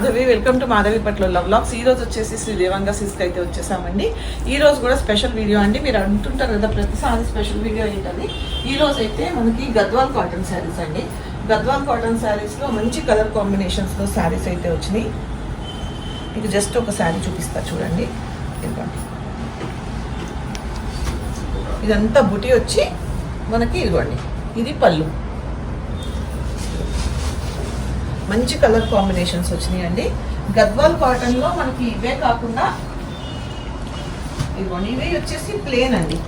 Madhavi welcome to Madhavi పట్ల లాక్స్. ఈ రోజు వచ్చేసి శ్రీ దేవంగా సిస్క్ అయితే వచ్చేసామండి. ఈ రోజు కూడా స్పెషల్ వీడియో అండి. మీరు అంటుంటారు కదా ప్రతిసారి స్పెషల్ వీడియో ఏంటది? ఈ రోజు అయితే మనకి గద్వాల్ కాటన్ శారీస్ అండి. గద్వాల్ కాటన్ శారీస్లో మంచి కలర్ కాంబినేషన్స్లో శారీస్ అయితే వచ్చినాయి. మీకు జస్ట్ ఒక శారీ చూపిస్తా చూడండి. ఇదిగోండి. ఇదంతా బుటి వచ్చి మనకి ఇదిగోండి. ఇది పళ్ళు. మంచి కలర్ కాంబినేషన్స్ వచ్చినాయండి. గద్వాల్ కాటన్లో మనకి ఇవే కాకుండా ఇదిగోండి ఇవే వచ్చేసి ప్లేన్ అండి.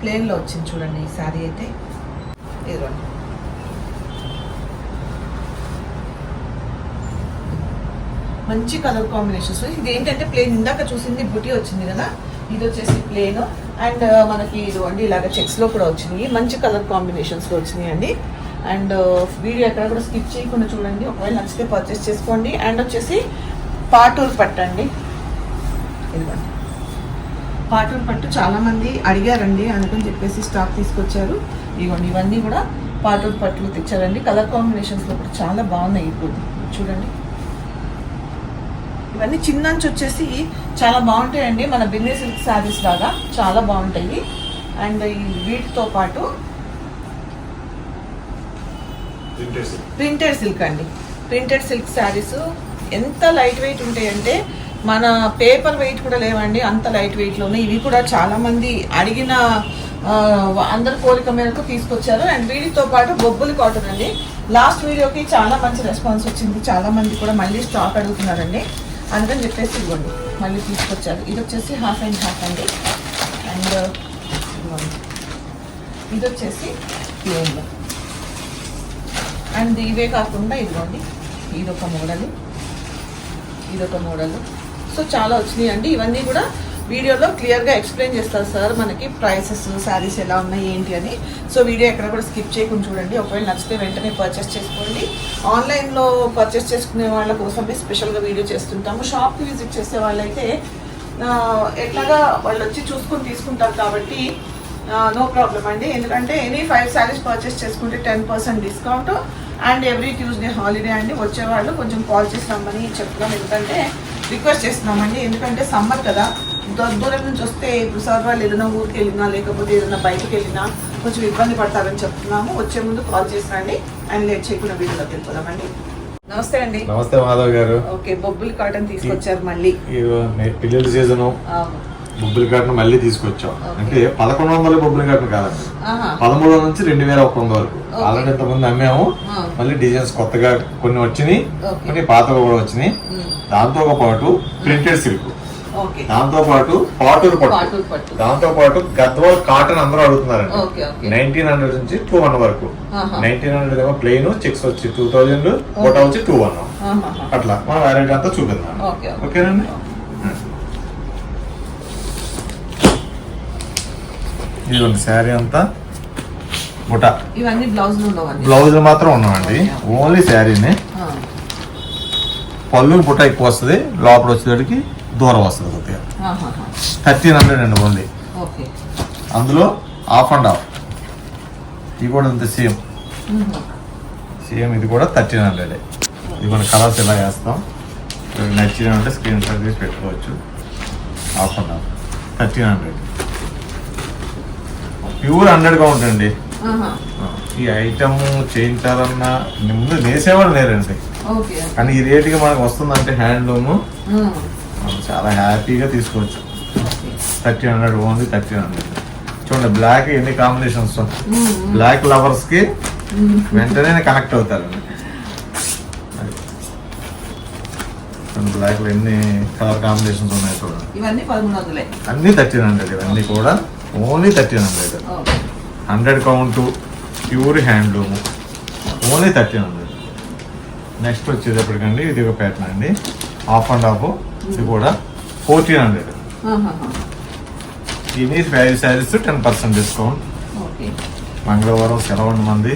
ప్లేన్లో వచ్చింది చూడండి ఈ శారీ అయితే. ఇదిగోండి. మంచి కలర్ కాంబినేషన్స్. ఇది ఏంటంటే ప్లేన్ ఇందాక చూసింది బుటీ వచ్చింది కదా? ఇది వచ్చేసి ప్లేన్ అండ్ uh, మనకి ఇదిగోండి ఇలాగ చెక్స్లో కూడా వచ్చినాయి మంచి కలర్ కాంబినేషన్స్లో వచ్చినాయి అండి. అండ్ uh, వీడియో ఎక్కడ కూడా స్కిప్ చేయకుండా చూడండి. ఒకవేళ నచ్చితే పర్చేస్ చేసుకోండి. అండ్ వచ్చేసి పాటూరు పట్టండి ఇదిగోండి. పాటూరు పట్టు చాలా మంది అడిగారండి. అందుకని చెప్పేసి స్టాక్ తీసుకొచ్చారు. ఇదిగోండి ఇవన్నీ కూడా పాటూరు పట్టులు తెచ్చారండి. కలర్ కాంబినేషన్స్లో కూడా చాలా బాగున్నాయి ఇప్పుడు. చూడండి. ఇవన్నీ చిన్నంచి వచ్చేసి చాలా బాగుంటాయండి. మన బిన్నీ సిల్క్ శారీస్ లాగా చాలా బాగుంటాయి. అండ్ ఈ వీటితో పాటు ప్రింటెడ్ సిల్క్. అండి. ప్రింటెడ్ సిల్క్ శారీస్ ఎంత లైట్ వెయిట్ ఉంటాయంటే మన పేపర్ వెయిట్ కూడా లేవండి. అంత లైట్ వెయిట్లోనే ఇవి కూడా చాలా మంది అడిగిన అందరి కోరిక మేరకు తీసుకొచ్చారు. అండ్ వీటితో పాటు బొబ్బులు కాటన్ అండి. లాస్ట్ వీడియోకి చాలా మంచి రెస్పాన్స్ వచ్చింది. చాలా మంది కూడా మళ్ళీ స్టాక్ అడుగుతున్నారండి. అందుకని చెప్పేసి ఇవ్వండి. మళ్ళీ తీసుకొచ్చారు. ఇది వచ్చేసి హాఫ్ అండ్. హాఫ్ అండి అండ్ uh, ఇది వచ్చేసి ప్లేన్లో అండ్ ఇవే కాకుండా ఇదిగోండి. ఇదొక మోడల్. ఇదొక మోడల్. సో చాలా వచ్చినాయి అండి ఇవన్నీ కూడా వీడియోలో క్లియర్గా ఎక్స్ప్లెయిన్ చేస్తారు సార్ మనకి ప్రైసెస్ శారీస్ ఎలా ఉన్నాయి ఏంటి అని. సో వీడియో ఎక్కడ కూడా స్కిప్ చేయకుండా చూడండి. ఒకవేళ నచ్చితే వెంటనే పర్చేస్ చేసుకోండి. ఆన్లైన్లో పర్చేస్ చేసుకునే వాళ్ళ కోసమే స్పెషల్గా వీడియో చేస్తుంటాము. షాప్కి విజిట్ చేసే వాళ్ళైతే ఎట్లాగా వాళ్ళు వచ్చి చూసుకొని తీసుకుంటారు కాబట్టి నో ప్రాబ్లం అండి. ఎందుకంటే ఎనీ ఫైవ్ శారీస్ పర్చేస్ చేసుకుంటే ten percent discount and every Tuesday holiday అండి. వచ్చేవాళ్ళు కొంచెం కాల్ చేసి రమ్మని చెప్తున్నాం ఎందుకంటే రిక్వెస్ట్ చేస్తున్నామండి. ఎందుకంటే సమ్మర్ కదా. దూర దూరం నుంచి వస్తే ఇప్పుడు సార్ వాళ్ళు ఏదైనా ఊరికి వెళ్ళినా లేకపోతే ఏదైనా బయటకు వెళ్ళినా కొంచెం ఇబ్బంది పడతారని చెప్తున్నాము వచ్చే ముందు కాల్ చేసి రండి అండ్ లేట్ చేయకుండా వీడియోలోకి వెళ్ళిపోదామండి నమస్తే అండి నమస్తే మాధవ్ గారు ఓకే బొబ్బులు కాటన్ తీసుకొచ్చారు మళ్ళీ పిల్లల సీజను. బొబ్బుల కాటన్ మళ్ళీ తీసుకొచ్చాం. అంటే పదకొండు వందల బొబ్బుల కాటన్ కాదండి. పదమూడు వందల నుంచి రెండు వేల ఒక వంద వరకు. ఆల్రెడీ ఇంతకుముందు అమ్మాము. మళ్ళీ డిజైన్స్ కొత్తగా కొన్ని వచ్చినాయి. కొన్ని పాతగా కూడా వచ్చినాయి. దాంతో పాటు ప్రింటెడ్ సిల్క్ దాంతో పాటు పాటూరు పట్టు. దాంతో పాటు గద్వాల్ కాటన్ అందరూ అడుగుతున్నారండి. నైన్టీన్ హండ్రెడ్ నుంచి టూ వన్ వరకు. నైన్టీన్ హండ్రెడ్ ఏమో ప్లెయిన్ చెక్స్ వచ్చి టూ థౌజండ్ కోటా వచ్చి టూ వన్. అట్లా. మన వెరైటీ అంతా చూపిద్దాం. Okay, okay. ఓకేనండి? ఇదిగోండి శారీ అంతా. బుట. ఇవన్నీ బ్లౌజ్ మాత్రం ఉన్నామండి ఓన్లీ శారీని. పళ్ళు బుట్ట ఎక్కువ వస్తుంది. లోపల వచ్చేటికి దూరం వస్తుంది కొద్దిగా. థర్టీన్ హండ్రెడ్ అండి ఓన్లీ. అందులో ఆఫ్ అండ్ ఆఫ్ ఇది కూడా అంతే సేమ్. సేమ్ ఇది కూడా థర్టీన్ హండ్రెడ్. ఇది మన కలర్స్ ఇలా వేస్తాం? నచ్చిన ఉంటే స్క్రీన్ షాట్ తీసి పెట్టుకోవచ్చు. Half and half thirteen hundred. Pure హండ్రెడ్గా ఉంటుంది. ఈ ఐటమ్ చేయించాలన్నా ముందు వేసేవాళ్ళు లేరండి. కానీ ఈ రేటుకి మనకు వస్తుందంటే హ్యాండ్లూమ్. చాలా హ్యాపీగా తీసుకోవచ్చు. Thirteen hundred only thirteen hundred. చూడండి బ్లాక్ ఎన్ని కాంబినేషన్స్. బ్లాక్ లవర్స్కి. వెంటనే కనెక్ట్ అవుతారండి బ్లాక్లో ఎన్ని కలర్ కాంబినేషన్స్ ఉన్నాయి చూడండి. అన్ని థర్టీన్ హండ్రెడ్ ఇవన్నీ కూడా only thirteen hundred. Hundred count pure handloom only thirteen hundred. Next వచ్చేటప్పటికండి ఇది ఒక ప్యాటర్న్ అండి. హాఫ్ అండ్ హాఫ్ ఇది కూడా ఫోర్టీన్ హండ్రెడ్. ఇది five sarees ten percent discount. మంగళవారం సెలవు మంది.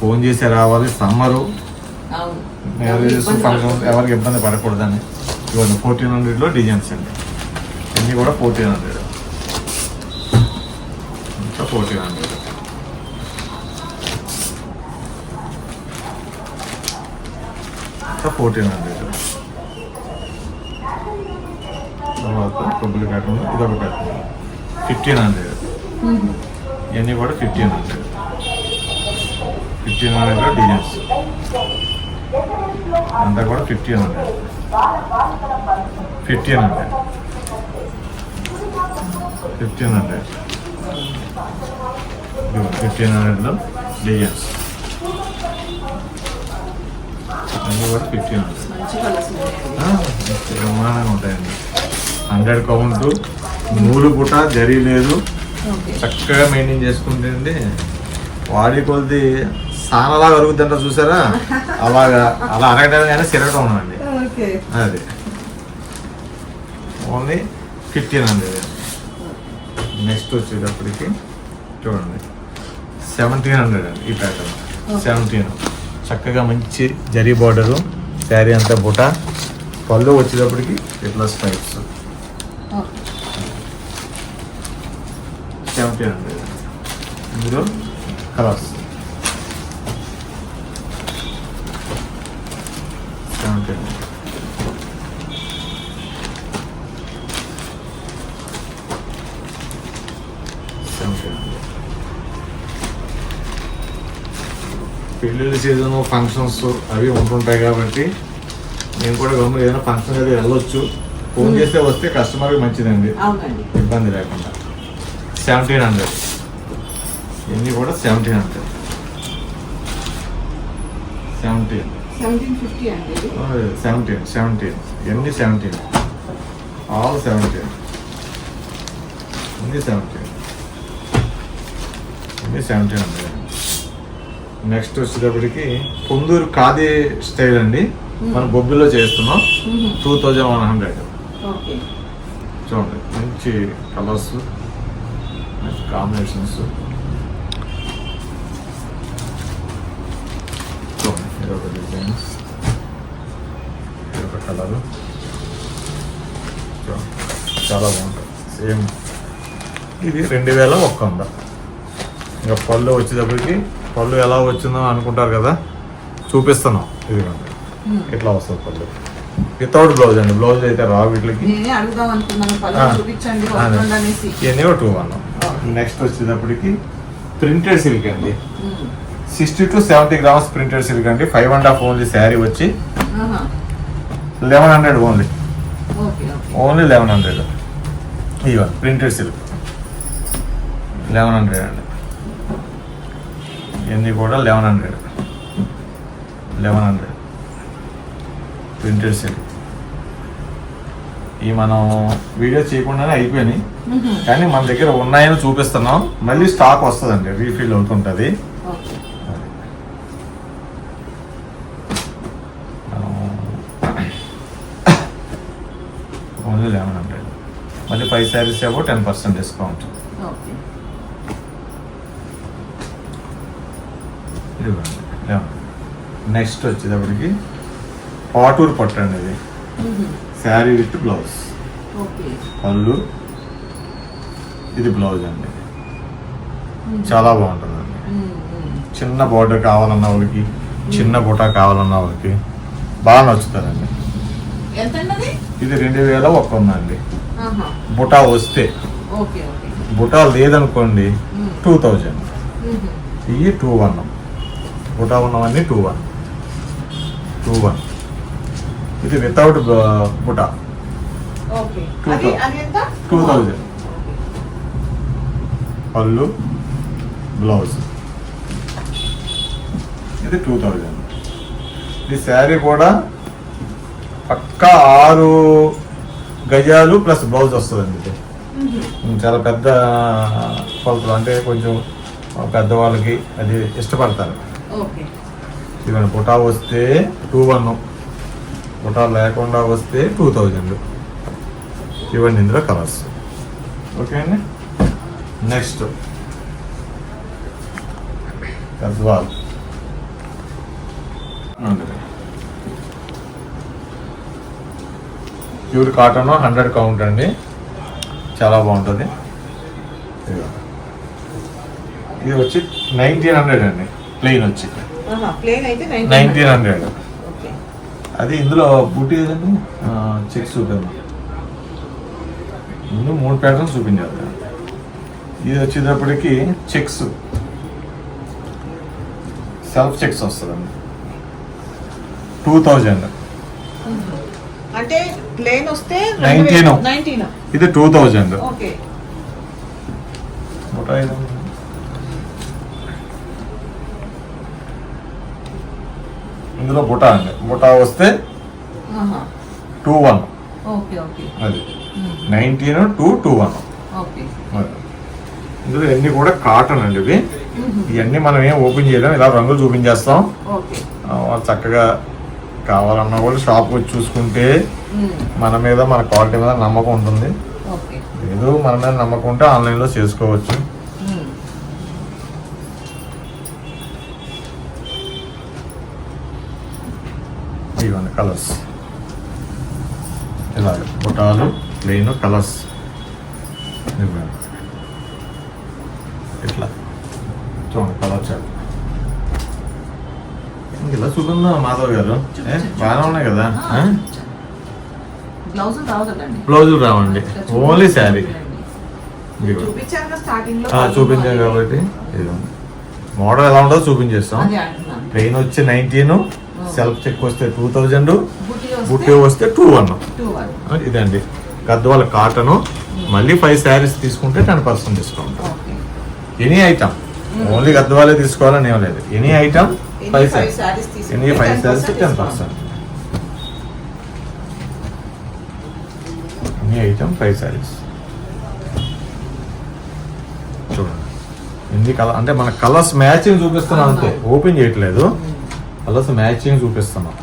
ఫోన్ చేసి రావాలి సమ్మరు. ఎవరికి ఇబ్బంది పడకూడదని. ఇవన్నీ ఫోర్టీన్ హండ్రెడ్లో డిజైన్స్ అండి. ఇవన్నీ కూడా fourteen hundred. Fourteen hundred. Fourteen hundred. తర్వాత కొబ్బరి ప్యాటర్న్ ఇది ఒక ప్యాటర్న్ ఫిఫ్టీన్ హండ్రెడ్. ఇవన్నీ కూడా fifteen hundred. Fifteen hundred designs. అంతా కూడా fifteen hundred. Fifteen hundred. Fifteen hundred. Fifteen హండ్రెడ్లో డిజైన్స్. అన్నీ కూడా ఫిఫ్టీన్ హండ్రెడ్. బ్రహ్మాండంగా ఉంటాయండి. Hundred count. నూలు పుట జరీ లేదు. చక్కగా మెయింటైన్ చేసుకుంటే అండి. వాడి కొద్ది సానలా కరుగుతుంట చూసారా? అలాగా. అలా అరగడం కానీ సిరగడం ఓకే. అది. Only fifteen hundred. నెక్స్ట్ వచ్చేటప్పటికి చూడండి. సెవెంటీన్ హండ్రెడ్ అండి ఈ ప్యాటర్న్. సెవెంటీన్. చక్కగా మంచి జరీ బార్డరు శారీ అంతా బుట పళ్ళు వచ్చేటప్పటికి ఇట్లా స్ట్రైప్స్ సెవెంటీన్ హండ్రెడ్ ఇందులో కలర్స్ సెవెంటీన్ పెళ్ళిళ్ళ సీజన్ ఫంక్షన్స్ అవి ఉంటుంటాయి కాబట్టి నేను కూడా గమని ఏదైనా ఫంక్షన్ అది వెళ్ళొచ్చు ఫోన్ చేస్తే వస్తే కస్టమర్కి మంచిదండి అవునండి ఇబ్బంది లేకుండా సెవెంటీన్ హండ్రెడ్ ఇవన్నీ కూడా seventeen hundred seventeen seventeen seventeen seventeen ఇవన్నీ సెవెంటీన్ ఆల్ సెవెంటీన్ ఇవన్నీ సెవెంటీన్ ఇవన్నీ సెవెంటీన్ హండ్రెడ్ నెక్స్ట్ వచ్చేటప్పటికి పొందూరు ఖాదీ స్టైల్ అండి. మనం బొబ్బిలో చేస్తున్నాం. టూ థౌజండ్ వన్ హండ్రెడ్ చూడండి మంచి కలర్స్ కాంబినేషన్స్ ఇది ఒక డిజైన్ ఇది కలర్ చాలా బాగుంటుంది సేమ్ ఇది రెండు వేల ఒక్క వంద ఇంకా పళ్ళు వచ్చేటప్పటికి పళ్ళు ఎలా వచ్చిందో అనుకుంటారు కదా చూపిస్తున్నాం ఇదిగోండి ఇట్లా వస్తుంది పళ్ళు వితౌట్ బ్లౌజ్ అండి బ్లౌజ్ అయితే రా వీటికి ఇవన్నీ టూ వన్ నెక్స్ట్ వచ్చేటప్పటికి ప్రింటెడ్ సిల్క్ అండి. Sixty to seventy grams printed silk అండి. Five and half only saree వచ్చి. Eleven hundred only only eleven hundred ఇవ ప్రింటెడ్ సిల్క్ లెవెన్ హండ్రెడ్ అండి. ఇవన్నీ కూడా eleven hundred eleven hundred printed silk ఈ మనం వీడియో చేయకుండానే అయిపోయినాయి. కానీ మన దగ్గర ఉన్నాయని చూపిస్తున్నాం. మళ్ళీ స్టాక్ వస్తుందండి. రీఫిల్ అవుతుంటుంది. ఓకే ఓన్లీ లెవెన్ హండ్రెడ్ మళ్ళీ ఫైవ్ శారీస్ ఏవో టెన్ పర్సెంట్ డిస్కౌంట్ నెక్స్ట్ వచ్చేటప్పటికి పాటూరు పట్టు అండి ఇది. Saree with blouse. పళ్ళు. ఇది బ్లౌజ్ అండి. చాలా బాగుంటుందండి. మ్మ్. మ్మ్. చిన్న బార్డర్ కావాలన్న వాళ్ళకి చిన్న బుటా కావాలన్న వాళ్ళకి బాగా నచ్చుతారండి. ఇది రెండు వేల ఒక్క ఉందండి. బుటా వస్తే. బుటా లేదనుకోండి. Two thousand. ఇవి టూ వన్. బుటా ఉన్నవన్నీ టూ వన్. Two one. ఇది వితౌట్ బుటా ఎంత? Two thousand. పళ్ళు బ్లౌజ్ ఇది టూ థౌజండ్ ఈ శారీ కూడా పక్కా ఆరు గజాలు ప్లస్ బ్లౌజ్ వస్తుందండి ఇది. చాలా పెద్ద కొలతలు. అంటే కొంచెం పెద్దవాళ్ళకి అది ఇష్టపడతారు. ఇవన్నీ బుటా వస్తే టూ వన్ బుటా లేకుండా వస్తే టూ థౌజండ్ ఇవన్నీ ఇందులో కలర్స్ ఓకే అండి? Next Gadwal pure cotton hundred count అండి. చాలా బాగుంటుంది. ఇది వచ్చి నైన్టీన్ హండ్రెడ్ అండి. ప్లెయిన్ వచ్చి. నైన్టీన్ హండ్రెడ్ అది ఇందులో బూటీ ఏదండి? చెక్స్ చూద్దాం. ముందు మూడు ప్యాటర్న్స్ చూపించాలి. ఇది వచ్చేటప్పటికి చెక్స్. సెల్ఫ్ చెక్స్ వస్తుందండి. Two thousand. అంటే ప్లేన్ వస్తే 19. నైన్టీన్. ఇది టూ థౌజండ్. ఓకే. ఇందులో బుటా అండి. బుటా వస్తే టూ వన్ అది. నైన్టీన్ టూ టూ వన్ ఇందులో ఇవన్నీ కూడా కాటన్ అండి ఇవి. ఇవన్నీ మనం ఏం ఓపెన్ చేయలేం. ఇలా రంగులు చూపించేస్తాం. చక్కగా కావాలన్న వాళ్ళు షాప్ వచ్చి చూసుకుంటే మన మీద మన క్వాలిటీ మీద నమ్మకం ఉంటుంది. లేదు మన మీద నమ్మకం ఉంటే ఆన్లైన్లో చేసుకోవచ్చు. కలర్స్. ఇలా బుటాలు ప్లెయిన్ కలర్స్. ఇట్లా. చూడండి కలర్ చాట్ ఇలా చూపిందా మాధవ్ గారు. ఏ, బాగానే ఉన్నాయి కదా? బ్లౌజ్ బ్లౌజులు రావండి. ఓన్లీ శారీ. ఇదిగో. చూపించాను స్టార్టింగ్లో. ఆ, చూపించాం కాబట్టి. మోడల్ ఎలా ఉంటుందో చూపించేస్తాం. ప్లెయిన్ వచ్చి నైన్టీన్ సెల్ఫ్ చెక్ వస్తే టూ థౌజండ్ బుట్టి వస్తే టూ వన్ ఇదండి. గద్వాల కాటన్ మళ్ళీ ఫైవ్ శారీస్ తీసుకుంటే ten percent discount any item only గద్వాలే తీసుకోవాలని ఏం లేదు. Any item five sarees any five 10% sarees ten. Percent any item five sarees చూడండి. ఎన్ని కలర్ అంటే మన కలర్స్ మ్యాచింగ్ చూపిస్తున్నాం అంతే. ఓపెన్ చేయట్లేదు. కలర్స్ మ్యాచింగ్ చూపిస్తున్నాం.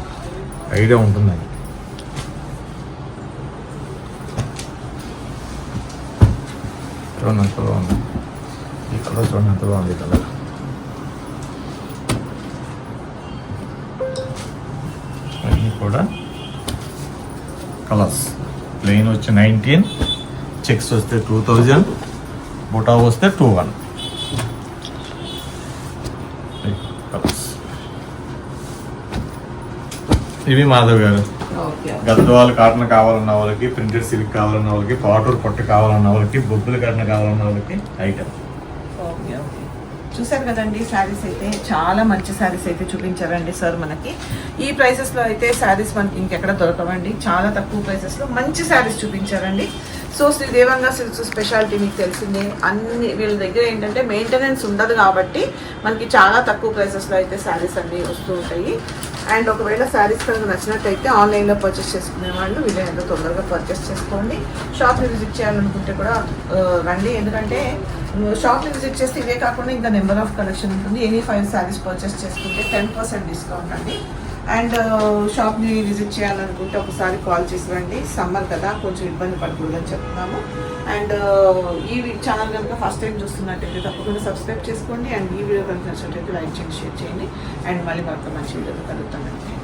ఐడియా ఉంటుందండి చూడండి ఎంత బాగుంది. ఈ కలర్ చూడండి ఎంత బాగుంది ఈ కలర్. అన్నీ కూడా కలర్స్. ప్లెయిన్ వచ్చి నైన్టీన్ చెక్స్ వస్తే టూ థౌజండ్ బుటా వస్తే టూ వన్ కలర్స్ ఇవి మాధవ్ గారు. ఓకే. గద్వాల్ కాటన్ కావాలన్న వాళ్ళకి ప్రింటెడ్ సిల్క్ కావాలన్న వాళ్ళకి పాటూర్ పట్టు కావాలన్న వాళ్ళకి బొబ్బుల కాటన్ కావాలన్న వాళ్ళకి ఐటమ్ ఓకే ఓకే. చూసారు కదండి శారీస్ అయితే చాలా మంచి శారీస్ అయితే చూపించారండి సార్ మనకి. ఈ ప్రైసెస్లో అయితే శారీస్ మనకి ఇంకెక్కడ దొరకవండి. చాలా తక్కువ ప్రైసెస్లో మంచి saris చూపించారండి. So Shri Devanga silks speciality మీకు తెలిసిందే. అన్ని వీళ్ళ దగ్గర ఏంటంటే మెయింటెనెన్స్ ఉండదు కాబట్టి మనకి చాలా తక్కువ ప్రైసెస్లో అయితే శారీస్ అన్ని వస్తూ ఉంటాయి. అండ్ ఒకవేళ శారీస్ కనుక నచ్చినట్టయితే ఆన్లైన్లో పర్చేస్ చేసుకునే వాళ్ళు వీలైనంత తొందరగా పర్చేస్ చేసుకోండి. షాప్ని విజిట్ చేయాలనుకుంటే కూడా రండి. ఎందుకంటే షాప్ని విజిట్ చేస్తే ఇవే కాకుండా ఇంకా నెంబర్ ఆఫ్ కలెక్షన్ ఉంటుంది. ఎనీ ఫైవ్ శారీస్ పర్చేస్ చేసుకుంటే టెన్ పర్సెంట్ డిస్కౌంట్ అండి. అండ్ షాప్ని విజిట్ చేయాలనుకుంటే ఒకసారి కాల్ చేసి రండి. సమ్మర్ కదా కొంచెం ఇబ్బంది పడకూడదని చెప్తున్నాము. అండ్ uh, ఈ ఛానల్ కనుక ఫస్ట్ టైం చూస్తున్నట్టయితే తప్పకుండా సబ్స్క్రైబ్ చేసుకోండి. అండ్ ఈ వీడియో కనుక నచ్చినట్టయితే లైక్ చేయండి షేర్ చేయండి. అండ్ మళ్ళీ మరొక మంచి వీడియోతో కలుగుతామండి